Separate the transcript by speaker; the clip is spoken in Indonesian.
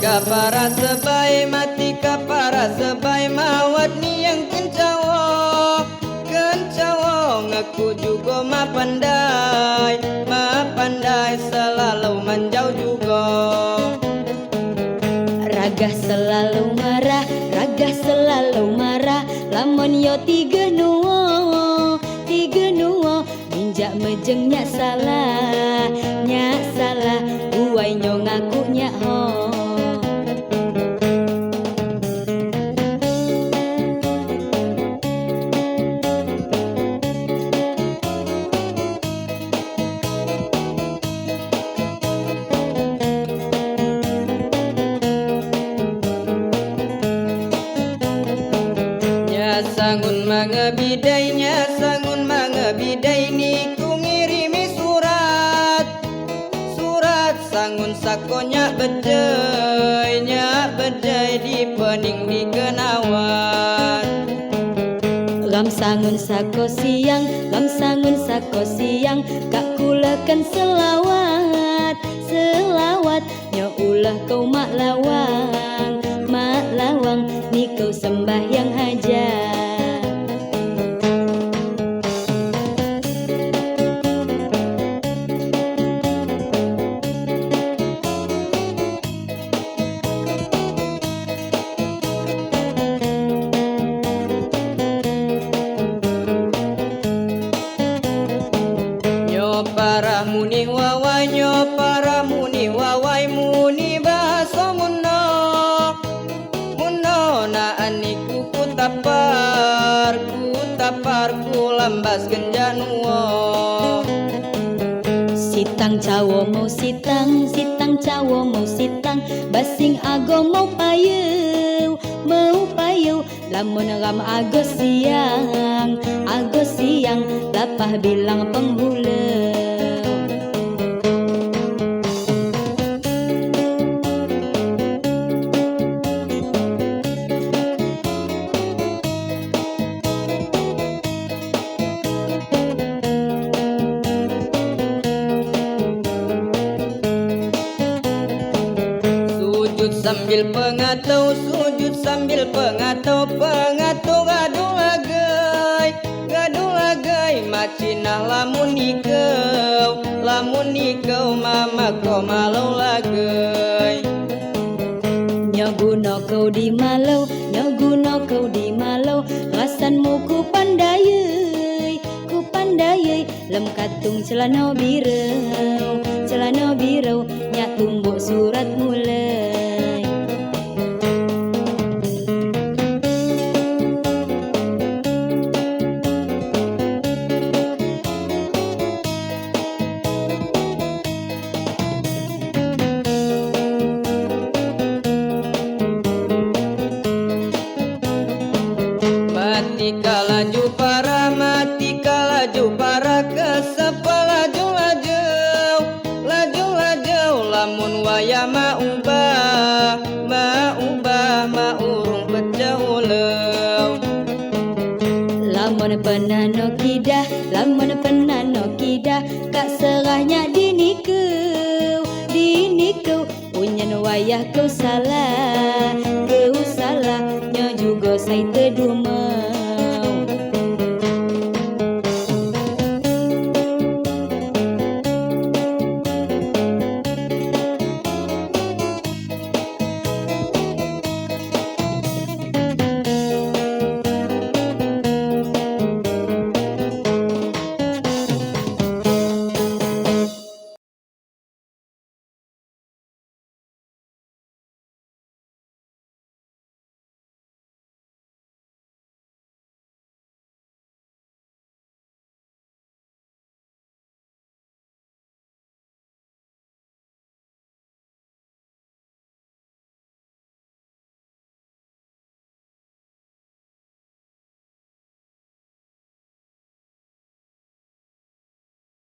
Speaker 1: kapara sebaik mati kapara sebaik sebai ni yang kencawo kencawo ngaku juga ma pandai ma pandai selalu manjau juga.
Speaker 2: Raga selalu marah raga selalu marah lamun yo tiga nuwo tiga nuwo minjak mejengnya salah nya salah uai nyo ngakunya ho.
Speaker 1: Sangun mangebidai nya sangun mangebidai ni ku ngirimi surat. Surat sangun sakonya bejai nya bejai di pening di kenawan.
Speaker 2: Lam sangun sako siang, lam sangun sako siang Kak kulakan selawat, selawat Nyo ulah kau mak lawang, mak lawang Ni kau sembahyang hajat
Speaker 1: muni wawai nyo para muni wawai muni bahaso muno Muno na aniku ku tapar ku tapar ku lambas genjanuo
Speaker 2: Sitang cawo mau sitang, sitang cawo mau sitang Basing ago mau payu, mau payu Lamun ram ago siang, ago siang Lapah bilang penghulu
Speaker 1: Sujud sambil pengatau sujud sambil pengatau pengatau gaduh lagai gaduh lagai. Macinah lamun nikau lamun nikau mama kau malau lagai.
Speaker 2: Nyoguno kau di malau, nyoguno kau di malau Rasanmu ku pandai, ku pandai. Lem katung celana birau, celana birau Nyak tumbuk surat mulai
Speaker 1: Mati laju para mati laju para kesepa laju laju laju laju lamun waya ma ubah ma ubah ma urung pecah ulew
Speaker 2: Lamun pernah no kidah, lamun pernah no kidah Kak serahnya di nikau, di nikau Punya wayah kau salah,